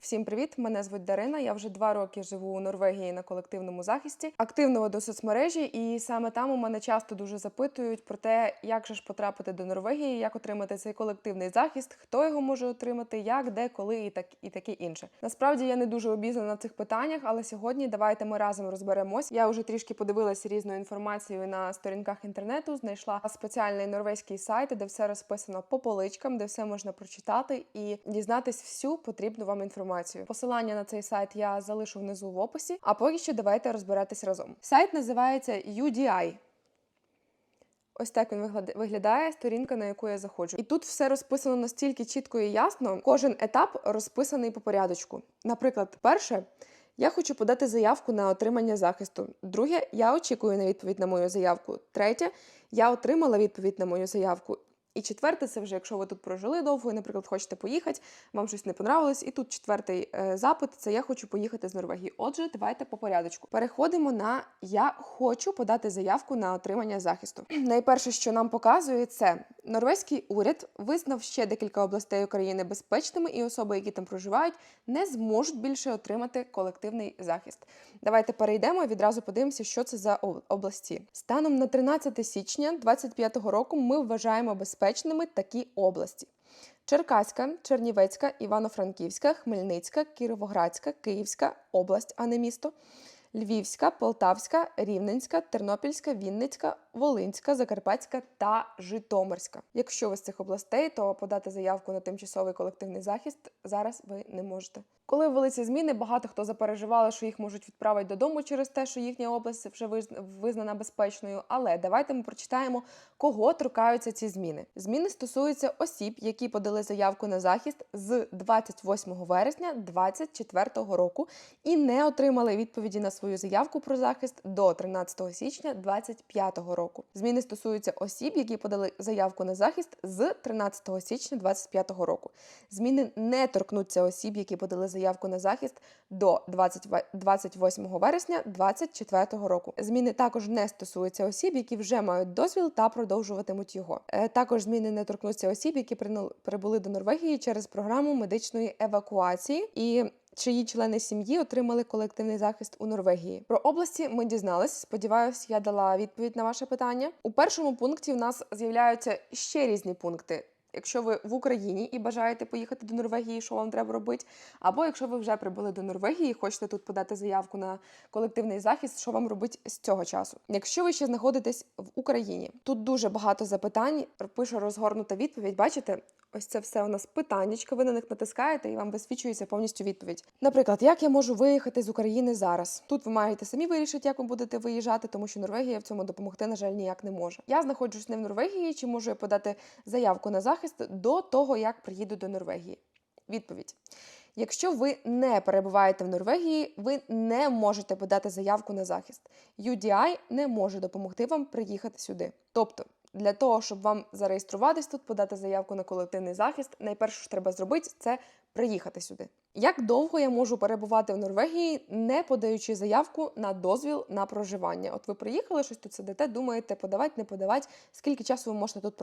Всім привіт! Мене звуть Дарина. Я вже два роки живу у Норвегії на колективному захисті. Активно веду соцмережі, і саме там у мене часто дуже запитують про те, як же ж потрапити до Норвегії, як отримати цей колективний захист, хто його може отримати, як, де, коли і так і таке інше. Насправді я не дуже обізнана в цих питаннях, але сьогодні давайте ми разом розберемось. Я вже трішки подивилася різною інформацією на сторінках інтернету. Знайшла спеціальний норвезький сайт, де все розписано по поличкам, де все можна прочитати і дізнатись всю потрібну вам інформацію. Посилання на цей сайт я залишу внизу в описі. А поки що давайте розбиратись разом. Сайт називається UDI. Ось так він виглядає, сторінка, на яку я заходжу. І тут все розписано настільки чітко і ясно. Кожен етап розписаний по порядочку. Наприклад, перше. Я хочу подати заявку на отримання захисту. Друге, я очікую на відповідь на мою заявку. Третє, я отримала відповідь на мою заявку. І четверте, це вже якщо ви тут прожили довго і, наприклад, хочете поїхати, вам щось не понравилось. І тут четвертий е, запит це я хочу поїхати з Норвегії. Отже, давайте по порядочку. Переходимо на я хочу подати заявку на отримання захисту. Найперше, що нам показує, це норвезький уряд визнав ще декілька областей України безпечними, і особи, які там проживають, не зможуть більше отримати колективний захист. Давайте перейдемо і відразу подивимося, що це за області. Станом на 13 січня 2025 року ми вважаємо безпечними такі області: Черкаська, Чернівецька, Івано-Франківська, Хмельницька, Кіровоградська, Київська область, а не місто. Львівська, Полтавська, Рівненська, Тернопільська, Вінницька, Волинська, Закарпатська та Житомирська. Якщо ви з цих областей, то подати заявку на тимчасовий колективний захист зараз ви не можете. Коли ввели ці зміни, багато хто запереживали, що їх можуть відправити додому через те, що їхня область вже визн- визнана безпечною. Але давайте ми прочитаємо, кого торкаються ці зміни. Зміни стосуються осіб, які подали заявку на захист з 28 вересня 2024 року і не отримали відповіді на свою заявку про захист до 13 січня 2025 року. Зміни стосуються осіб, які подали заявку на захист з 13 січня 2025 року. Зміни не торкнуться осіб, які подали заявку на захист до 20 ве- 28 вересня 2024 року. Зміни також не стосуються осіб, які вже мають дозвіл та продовжуватимуть його. Е, Також зміни не торкнуться осіб, які прибули до Норвегії через програму медичної евакуації і чиї члени сім'ї отримали колективний захист у Норвегії. Про області ми дізнались. Сподіваюсь, я дала відповідь на ваше питання. У першому пункті в нас з'являються ще різні пункти. Якщо ви в Україні і бажаєте поїхати до Норвегії, що вам треба робити? Або якщо ви вже прибули до Норвегії і хочете тут подати заявку на колективний захист, що вам робити з цього часу? Якщо ви ще знаходитесь в Україні, тут дуже багато запитань. Пише розгорнута відповідь. Бачите, ось це все у нас питаннячка. Ви на них натискаєте і вам висвічується повністю відповідь. Наприклад, як я можу виїхати з України зараз? Тут ви маєте самі вирішити, як ви будете виїжджати, тому що Норвегія в цьому допомогти, на жаль, ніяк не може. Я знаходжусь не в Норвегії, чи можу я подати заявку на захист до того, як приїду до Норвегії? Відповідь. Якщо ви не перебуваєте в Норвегії, ви не можете подати заявку на захист. UDI не може допомогти вам приїхати сюди. Тобто, для того, щоб вам зареєструватись тут, подати заявку на колективний захист, найперше, що треба зробити, це приїхати сюди. Як довго я можу перебувати в Норвегії, не подаючи заявку на дозвіл на проживання? От ви приїхали, щось тут сидите, думаєте, подавати, не подавати, скільки часу ви можете тут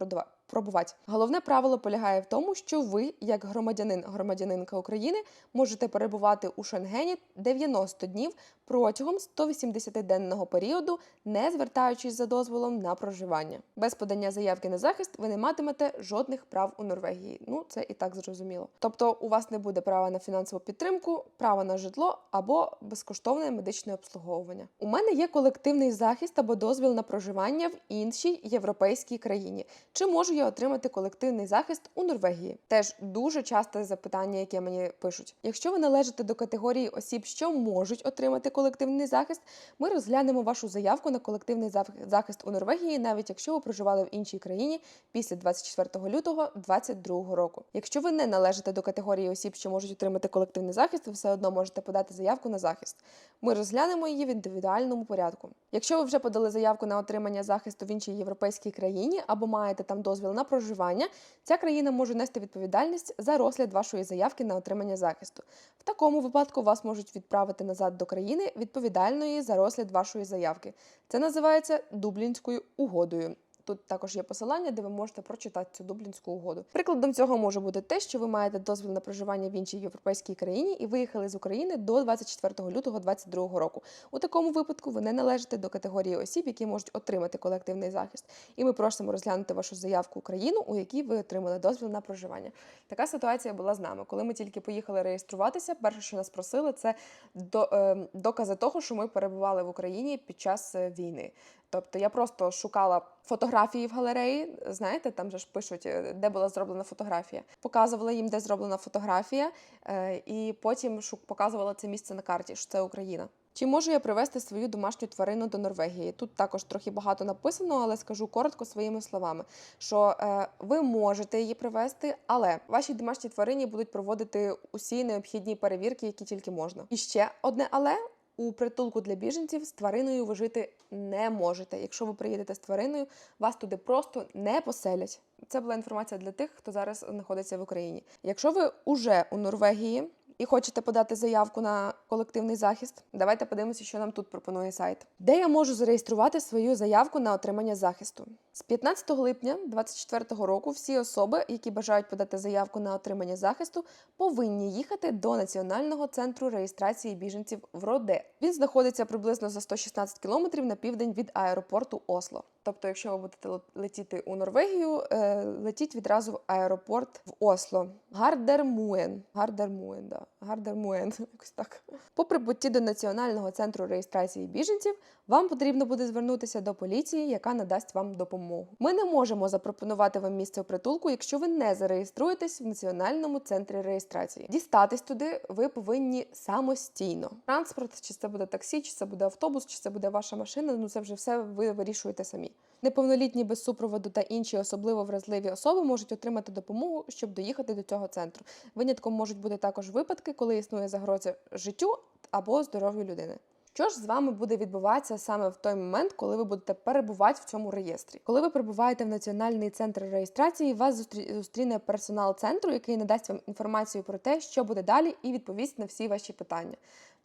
пробувати? Головне правило полягає в тому, що ви, як громадянин громадянинка України, можете перебувати у Шенгені 90 днів протягом 180-денного періоду, не звертаючись за дозволом на проживання. Без подання заявки на захист ви не матимете жодних прав у Норвегії. Ну це і так зрозуміло. Тобто, у вас не буде права на фінансову підтримку, права на житло або безкоштовне медичне обслуговування. У мене є колективний захист або дозвіл на проживання в іншій європейській країні. Чи можу я отримати колективний захист у Норвегії? Теж дуже часте запитання, яке мені пишуть. Якщо ви належите до категорії осіб, що можуть отримати колективний захист, ми розглянемо вашу заявку на колективний захист у Норвегії, навіть якщо ви проживали в іншій країні після 24 лютого 2022 року. Якщо ви не належите до категорії осіб, що можуть отримати колективний захист, ви все одно можете подати заявку на захист. Ми розглянемо її в індивідуальному порядку. Якщо ви вже подали заявку на отримання захисту в іншій європейській країні або маєте там дозвіл на проживання, ця країна може нести відповідальність за розгляд вашої заявки на отримання захисту. В такому випадку вас можуть відправити назад до країни відповідальної за розгляд вашої заявки. Це називається Дублінською угодою. Тут також є посилання, де ви можете прочитати цю дублінську угоду. Прикладом цього може бути те, що ви маєте дозвіл на проживання в іншій європейській країні і виїхали з України до 24 лютого 2022 року. У такому випадку ви не належите до категорії осіб, які можуть отримати колективний захист. І ми просимо розглянути вашу заявку в країну, у якій ви отримали дозвіл на проживання. Така ситуація була з нами. Коли ми тільки поїхали реєструватися, перше, що нас просили, це до, е, докази того, що ми перебували в Україні під час е, війни. Тобто я просто шукала фотографії в галереї. Знаєте, там же ж пишуть, е, де була зроблена фотографія. Показувала їм, де зроблена фотографія, е, і потім показувала це місце на карті, що це Україна. Чи можу я привезти свою домашню тварину до Норвегії? Тут також трохи багато написано, але скажу коротко своїми словами, що е, ви можете її привезти, але ваші домашні тварині будуть проводити усі необхідні перевірки, які тільки можна. І ще одне але. У притулку для біженців з твариною ви жити не можете. Якщо ви приїдете з твариною, вас туди просто не поселять. Це була інформація для тих, хто зараз знаходиться в Україні. Якщо ви уже у Норвегії і хочете подати заявку на колективний захист, давайте подивимося, що нам тут пропонує сайт. Де я можу зареєструвати свою заявку на отримання захисту? З 15 липня 2024 року всі особи, які бажають подати заявку на отримання захисту, повинні їхати до Національного центру реєстрації біженців в Роде. Він знаходиться приблизно за 116 кілометрів на південь від аеропорту Осло. Тобто, якщо ви будете летіти у Норвегію, е, летіть відразу в аеропорт в Осло. Гардермуен. Гардермуен, да. Гардермуен, якось так. По прибутті до Національного центру реєстрації біженців вам потрібно буде звернутися до поліції, яка надасть вам допомогу. Ми не можемо запропонувати вам місце у притулку, якщо ви не зареєструєтесь в Національному центрі реєстрації. Дістатись туди ви повинні самостійно. Транспорт, чи це буде таксі, чи це буде автобус, чи це буде ваша машина. Ну це вже все ви вирішуєте самі. Неповнолітні без супроводу та інші особливо вразливі особи можуть отримати допомогу, щоб доїхати до цього центру. Винятком можуть бути також випадки, коли існує загроза життю або здоров'ю людини. Що ж з вами буде відбуватися саме в той момент, коли ви будете перебувати в цьому реєстрі? Коли ви перебуваєте в національний центр реєстрації, вас зустрі- зустріне персонал центру, який надасть вам інформацію про те, що буде далі, і відповість на всі ваші питання.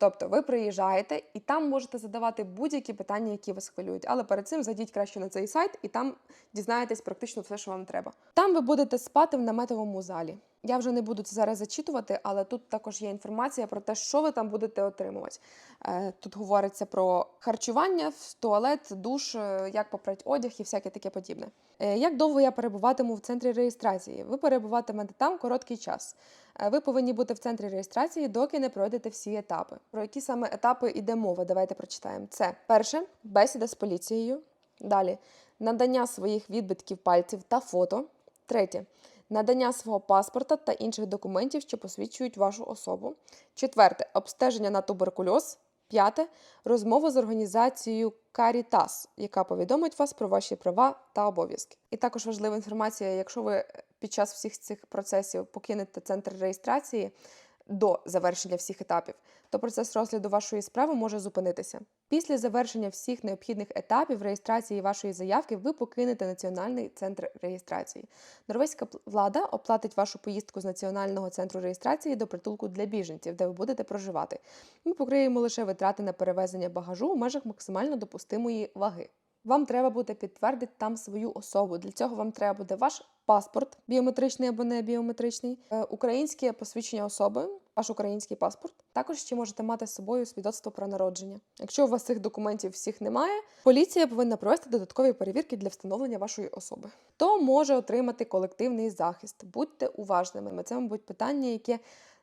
Тобто ви приїжджаєте і там можете задавати будь-які питання, які вас хвилюють. Але перед цим зайдіть краще на цей сайт і там дізнаєтесь практично все, що вам треба. Там ви будете спати в наметовому залі. Я вже не буду це зараз зачитувати, але тут також є інформація про те, що ви там будете отримувати. Е, Тут говориться про харчування, туалет, душ, е, як попрати одяг і всяке таке подібне. Е, Як довго я перебуватиму в центрі реєстрації? Ви перебуватимете там короткий час. Е, Ви повинні бути в центрі реєстрації, доки не пройдете всі етапи. Про які саме етапи йде мова? Давайте прочитаємо. Це перше бесіда з поліцією. Далі надання своїх відбитків пальців та фото. Третє надання свого паспорта та інших документів, що посвідчують вашу особу. Четверте обстеження на туберкульоз. П'яте розмова з організацією Caritas, яка повідомить вас про ваші права та обов'язки. І також важлива інформація, якщо ви під час всіх цих процесів покинете центр реєстрації до завершення всіх етапів, то процес розгляду вашої справи може зупинитися. Після завершення всіх необхідних етапів реєстрації вашої заявки ви покинете Національний центр реєстрації. Норвезька влада оплатить вашу поїздку з Національного центру реєстрації до притулку для біженців, де ви будете проживати. Ми покриємо лише витрати на перевезення багажу у межах максимально допустимої ваги. Вам треба буде підтвердити там свою особу. Для цього вам треба буде ваш паспорт, біометричний або не біометричний, е, українське посвідчення особи, ваш український паспорт. Також ще можете мати з собою свідоцтво про народження. Якщо у вас цих документів всіх немає, поліція повинна провести додаткові перевірки для встановлення вашої особи. Хто може отримати колективний захист? Будьте уважними. Це, мабуть, питання, яке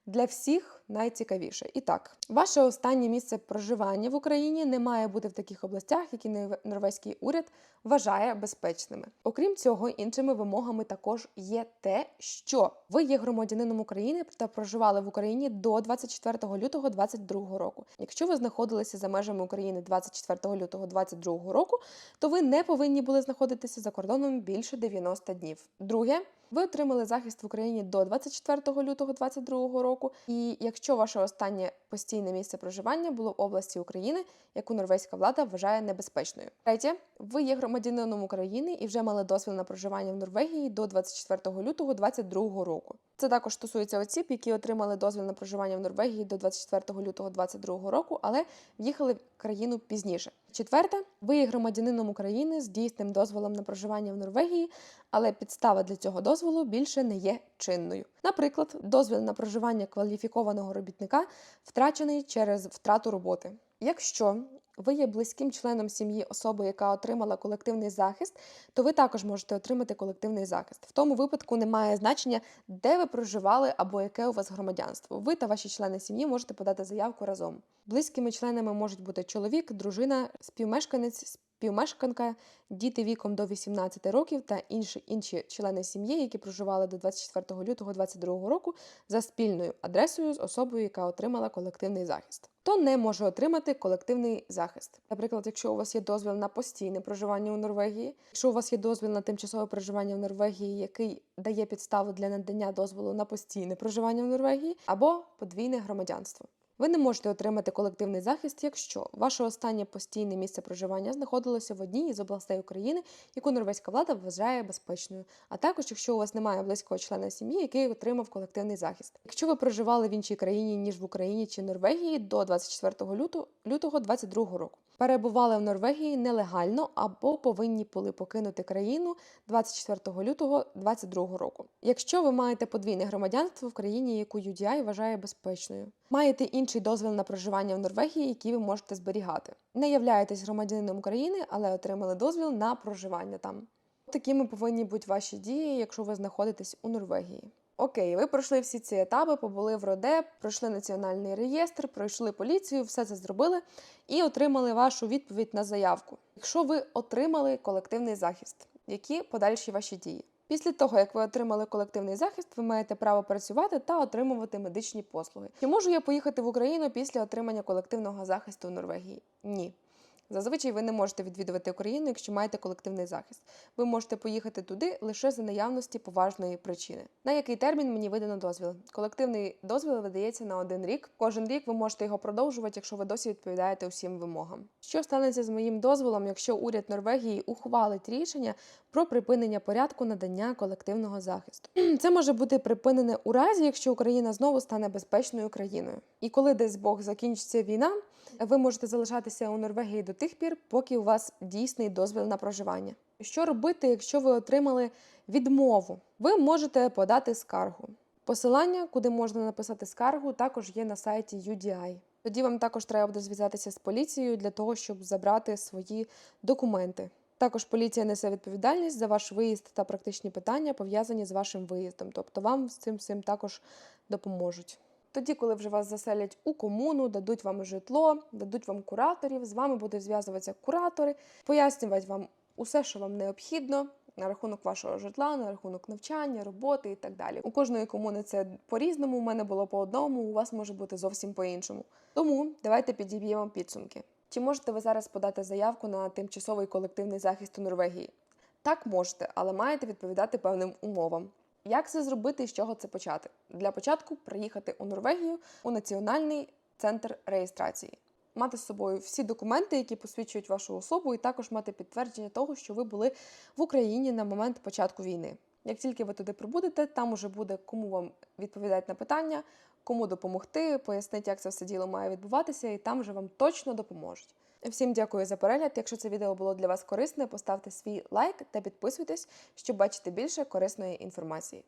для всіх найцікавіше. І так, ваше останнє місце проживання в Україні не має бути в таких областях, які нор- норвезький уряд вважає безпечними. Окрім цього, іншими вимогами також є те, що ви є громадянином України та проживали в Україні до 24 лютого 2022 року. Якщо ви знаходилися за межами України 24 лютого 2022 року, то ви не повинні були знаходитися за кордоном більше 90 днів. Друге, ви отримали захист в Україні до 24 лютого 2022 року. І якщо ваше останнє постійне місце проживання було в області України, яку норвезька влада вважає небезпечною. Третє, ви є громадянином України і вже мали дозвіл на проживання в Норвегії до 24 лютого 2022 року. Це також стосується осіб, які отримали дозвіл на проживання в Норвегії до 24 лютого 2022 року, але в'їхали в країну пізніше. Четверте, ви є громадянином України з дійсним дозволом на проживання в Норвегії, але підстава для цього дозволу більше не є чинною. Наприклад, дозвіл на проживання кваліфікованого робітника втрачений через втрату роботи. Якщо ви є близьким членом сім'ї особи, яка отримала колективний захист, то ви також можете отримати колективний захист. В тому випадку немає значення, де ви проживали або яке у вас громадянство. Ви та ваші члени сім'ї можете подати заявку разом. Близькими членами можуть бути чоловік, дружина, співмешканець, співмешканка, діти віком до 18 років та інші інші члени сім'ї, які проживали до 24 лютого 2022 року за спільною адресою з особою, яка отримала колективний захист. То не може отримати колективний захист. Наприклад, якщо у вас є дозвіл на постійне проживання у Норвегії, якщо у вас є дозвіл на тимчасове проживання в Норвегії, який дає підставу для надання дозволу на постійне проживання в Норвегії, або подвійне громадянство. Ви не можете отримати колективний захист, якщо ваше останнє постійне місце проживання знаходилося в одній із областей України, яку норвезька влада вважає безпечною, а також якщо у вас немає близького члена сім'ї, який отримав колективний захист. Якщо ви проживали в іншій країні ніж в Україні чи Норвегії до 24 лютого лютого 22 року, перебували в Норвегії нелегально або повинні були покинути країну 24 лютого 22 року. Якщо ви маєте подвійне громадянство в країні, яку UDI вважає безпечною, маєте інший дозвіл на проживання в Норвегії, який ви можете зберігати. Не являєтесь громадянином України, але отримали дозвіл на проживання там. Такими повинні бути ваші дії, якщо ви знаходитесь у Норвегії. Окей, ви пройшли всі ці етапи, побули в РОДЕ, пройшли національний реєстр, пройшли поліцію, все це зробили і отримали вашу відповідь на заявку. Якщо ви отримали колективний захист, які подальші ваші дії? Після того, як ви отримали колективний захист, ви маєте право працювати та отримувати медичні послуги. Чи можу я поїхати в Україну після отримання колективного захисту в Норвегії? Ні. Зазвичай ви не можете відвідувати Україну, якщо маєте колективний захист. Ви можете поїхати туди лише за наявності поважної причини. На який термін мені видано дозвіл? Колективний дозвіл видається на один рік. Кожен рік ви можете його продовжувати, якщо ви досі відповідаєте усім вимогам. Що станеться з моїм дозволом, якщо уряд Норвегії ухвалить рішення про припинення порядку надання колективного захисту? Це може бути припинене у разі, якщо Україна знову стане безпечною країною. І коли десь Бог закінчиться війна, ви можете залишатися у Норвегії до тих пір, поки у вас дійсний дозвіл на проживання. Що робити, якщо ви отримали відмову? Ви можете подати скаргу. Посилання, куди можна написати скаргу, також є на сайті UDI. Тоді вам також треба буде зв'язатися з поліцією для того, щоб забрати свої документи. Також поліція несе відповідальність за ваш виїзд та практичні питання, пов'язані з вашим виїздом. Тобто вам з цим всім також допоможуть. Тоді, коли вже вас заселять у комуну, дадуть вам житло, дадуть вам кураторів, з вами будуть зв'язуватися куратори, пояснювати вам усе, що вам необхідно на рахунок вашого житла, на рахунок навчання, роботи і так далі. У кожної комуни це по-різному. У мене було по одному, у вас може бути зовсім по-іншому. Тому давайте підіб'ємо підсумки. Чи можете ви зараз подати заявку на тимчасовий колективний захист у Норвегії? Так можете, але маєте відповідати певним умовам. Як це зробити і з чого це почати? Для початку приїхати у Норвегію у національний центр реєстрації, мати з собою всі документи, які посвідчують вашу особу, і також мати підтвердження того, що ви були в Україні на момент початку війни. Як тільки ви туди прибудете, там уже буде кому вам відповідати на питання, кому допомогти, пояснить, як це все діло має відбуватися, і там вже вам точно допоможуть. Всім дякую за перегляд. Якщо це відео було для вас корисне, поставте свій лайк та підписуйтесь, щоб бачити більше корисної інформації.